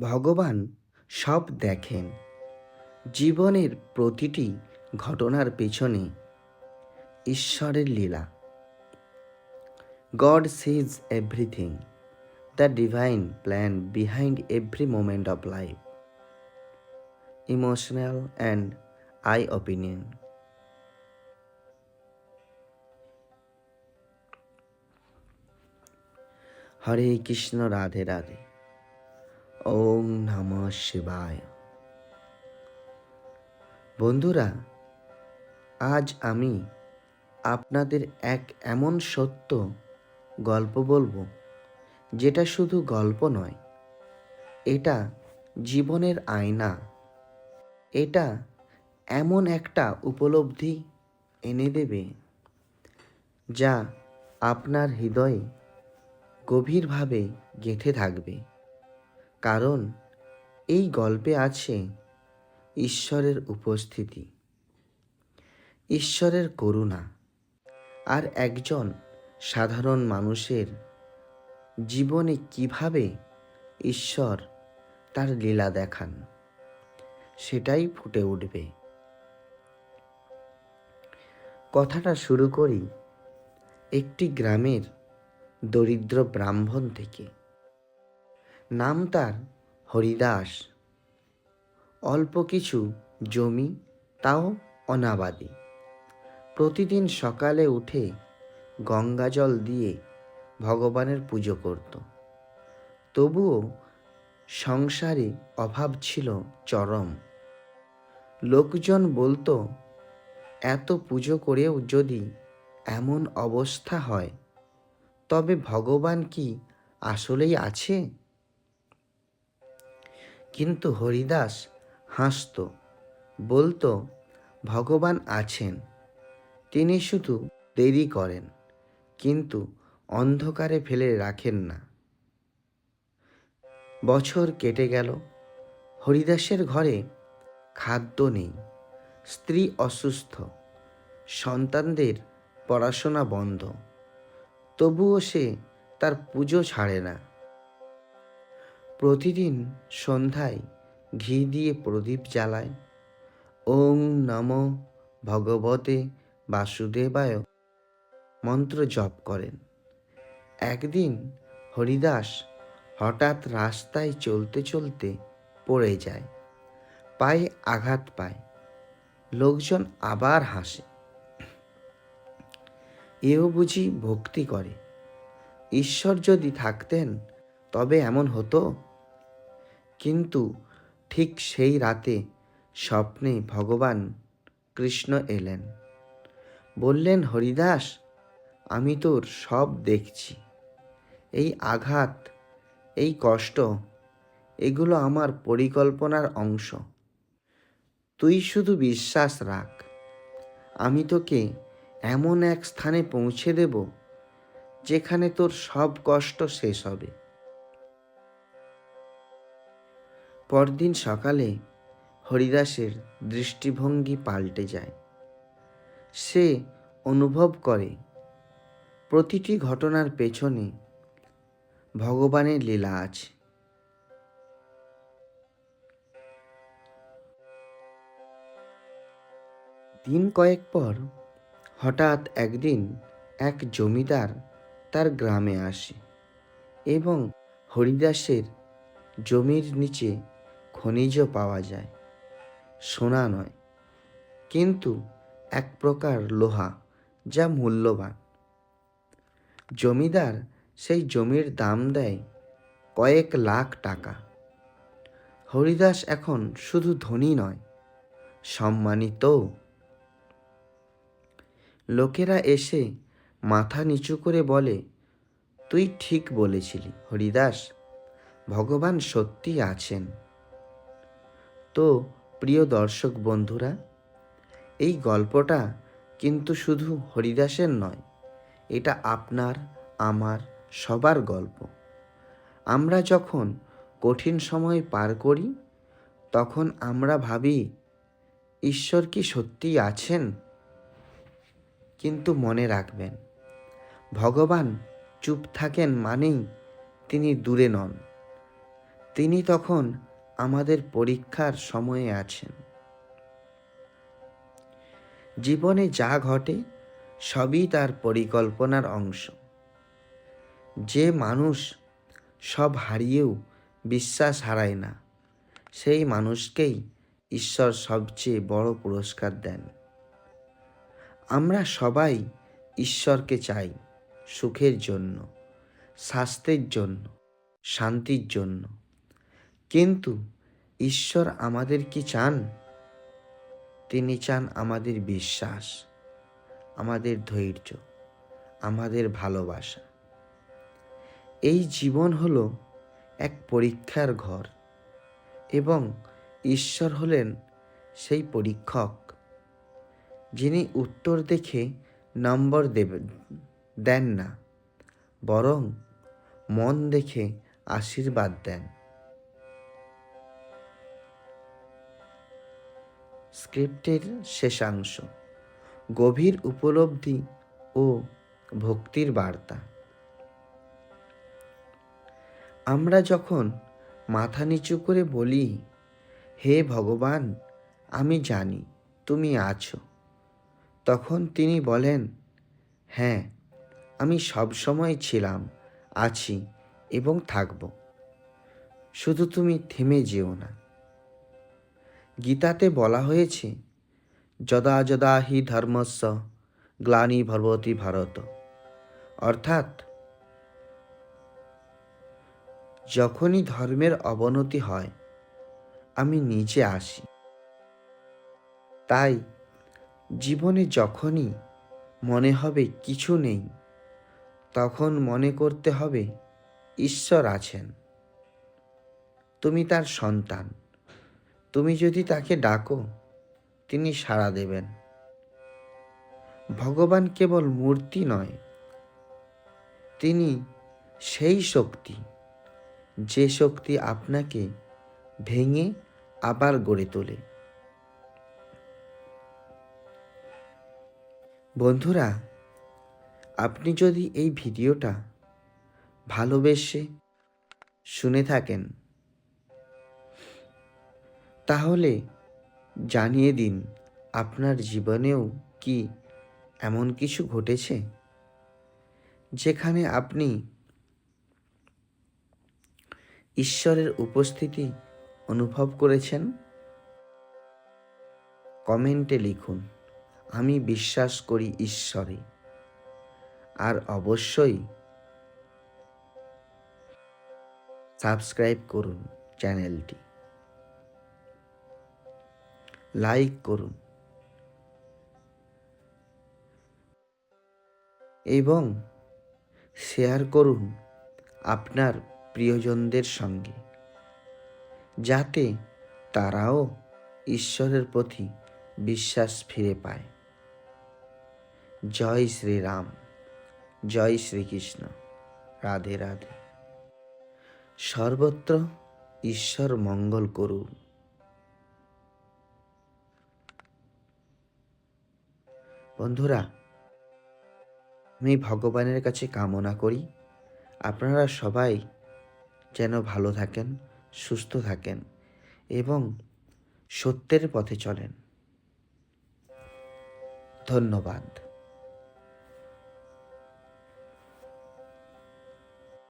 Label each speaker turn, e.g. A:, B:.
A: ভগবান সব দেখেন। জীবনের প্রতিটি ঘটনার পেছনে ঈশ্বরের লীলা। God sees everything the divine plan behind every moment of life emotional and I opinion Hare Krishna Radhe Radhe. Om Namah Shivaya. বন্ধুরা, আজ আমি আপনাদের এক এমন সত্য গল্প বলব, যেটা শুধু গল্প নয়, এটা জীবনের আয়না। এটা এমন একটা উপলব্ধি এনে দেবে যা আপনার হৃদয়ে গভীরভাবে গেঁথে থাকবে। কারণ এই গল্পে আছে ঈশ্বরের উপস্থিতি। ঈশ্বরের করুণা আর একজন সাধারণ মানুষের জীবনে কীভাবে ঈশ্বর তার লীলা দেখান, সেটাই ফুটে উঠবে। কথাটা শুরু করি একটি গ্রামের দরিদ্র ব্রাহ্মণ থেকে। নাম তার হরিদাস। অল্প কিছু জমি, তাও অনাবাদি। প্রতিদিন সকালে উঠে গঙ্গা জল দিয়ে ভগবানের পুজো করত। তবুও সংসারে অভাব ছিল চরম। লোকজন বলতো, এত পুজো করেও যদি এমন অবস্থা হয়, তবে ভগবান কি আসলেই আছে? কিন্তু হরিদাস হাসত, বলতো, ভগবান আছেন। তিনি শুধু দেরি করেন, কিন্তু অন্ধকারে ফেলে রাখেন না। বছর কেটে গেল। হরিদাসের ঘরে খাদ্য নেই, স্ত্রী অসুস্থ, সন্তানদের পড়াশোনা বন্ধ। তবুও সে তার পুজো ছাড়ে না। প্রতিদিন সন্ধ্যায় ঘি দিয়ে প্রদীপ জ্বালায়। ওং নম ভগবতে বাসুদেবায় মন্ত্র জপ করেন। একদিন হরিদাস হঠাৎ রাস্তায় চলতে চলতে পড়ে যায়, পায়ে আঘাত পায়। লোকজন আবার হাসে। এও বুঝি ভক্তি করে। ঈশ্বর যদি থাকতেন তবে এমন হতো? কিন্তু ঠিক সেই রাতে স্বপ্নে ভগবান কৃষ্ণ এলেন। বললেন, হরিদাস, আমি তোর সব দেখছি। এই আঘাত, এই কষ্ট, এগুলো আমার পরিকল্পনার অংশ। তুই শুধু বিশ্বাস রাখ। আমি তোকে এমন এক স্থানে পৌঁছে দেব যেখানে তোর সব কষ্ট শেষ হবে। পরদিন সকালে হরিদাসের দৃষ্টিভঙ্গি পাল্টে যায়। সে অনুভব করে, প্রতিটি ঘটনার পেছনে ভগবানের লীলা আছে। দিন কয়েক পর হঠাৎ একদিন এক জমিদার তার গ্রামে আসে এবং হরিদাসের জমির নিচে খনিজ পাওয়া যায়। সোনা নয়, কিন্তু এক প্রকার লোহা যা মূল্যবান। জমিদার সেই জমির দাম দেয় কয়েক লাখ টাকা। হরিদাস এখন শুধু ধনী নয়, সম্মানিত। লোকেরা এসে মাথা নিচু করে বলে, তুই ঠিক বলেছিলি হরিদাস, ভগবান সত্যি আছেন। তো, প্রিয় দর্শক বন্ধুরা, এই গল্পটা কিন্তু শুধু হরিদাসের নয়, এটা আপনার, আমার, সবার গল্প। আমরা যখন কঠিন সময় পার করি, তখন আমরা ভাবি, ঈশ্বর কি সত্যিই আছেন? কিন্তু মনে রাখবেন, ভগবান চুপ থাকেন মানেই তিনি দূরে নন। তিনি তখন আমাদের পরীক্ষার সময়ে আছেন। জীবনে যা ঘটে, সবই তার পরিকল্পনার অংশ। যে মানুষ সব হারিয়েও বিশ্বাস হারায় না, সেই মানুষকেই ঈশ্বর সবচেয়ে বড় পুরস্কার দেন। আমরা সবাই ঈশ্বরকে চাই, সুখের জন্য, স্বাস্থ্যের জন্য, শান্তির জন্য। কিন্তু ঈশ্বর আমাদের কি চান? তিনি চান আমাদের বিশ্বাস, আমাদের ধৈর্য, আমাদের ভালোবাসা। এই জীবন হলো এক পরীক্ষার ঘর এবং ঈশ্বর হলেন সেই পরীক্ষক যিনি উত্তর দেখে নম্বর দেবেন দেন না, বরং মন দেখে আশীর্বাদ দেন। স্ক্রিপ্টের শেষাংশ, গভীর উপলব্ধি ও ভক্তির বার্তা। আমরা যখন মাথা নিচু করে বলি, হে ভগবান, আমি জানি তুমি আছো, তখন তিনি বলেন হ্যাঁ আমি সবসময় ছিলাম, আছি এবং থাকব। শুধু তুমি থেমে যেও না। গীতাতে বলা হয়েছে, যদা যদা হি ধর্মস্য, গ্লানি ভগবতী ভারত। অর্থাৎ, যখনই ধর্মের অবনতি হয়, আমি নিচে আসি। তাই, জীবনে যখনই মনে হবে কিছু নেই, তখন মনে করতে হবে, ঈশ্বর আছেন। তুমি তার সন্তান। তুমি যদি তাকে ডাকো, তিনি সাড়া দেবেন। ভগবান কেবল মূর্তি নয়, তিনি সেই শক্তি, যে শক্তি আপনাকে ভেঙে আবার গড়ে তোলে। বন্ধুরা, আপনি যদি এই ভিডিওটা ভালোবেসে শুনে থাকেন তাহলে জানিয়ে দিন, আপনার জীবনেও কি এমন কিছু ঘটেছে? যেখানে আপনি ঈশ্বরের উপস্থিতি অনুভব করেছেন? কমেন্টে লিখুন, আমি বিশ্বাস করি ঈশ্বরে। আর অবশ্যই সাবস্ক্রাইব করুন চ্যানেলটি। লাইক করুন। এবং শেয়ার করুন আপনার প্রিয়জনদের সঙ্গে, যাতে তারাও ঈশ্বরের প্রতি বিশ্বাস ফিরে পায়। জয় শ্রীরাম, জয় শ্রীকৃষ্ণ, রাধে রাধে। সর্বত্র ঈশ্বর মঙ্গল করুন। বন্ধুরা, আমি ভগবানের কাছে কামনা করি। আপনারা সবাই যেন ভালো থাকেন, সুস্থ থাকেন এবং সত্যের পথে চলেন। ধন্যবাদ।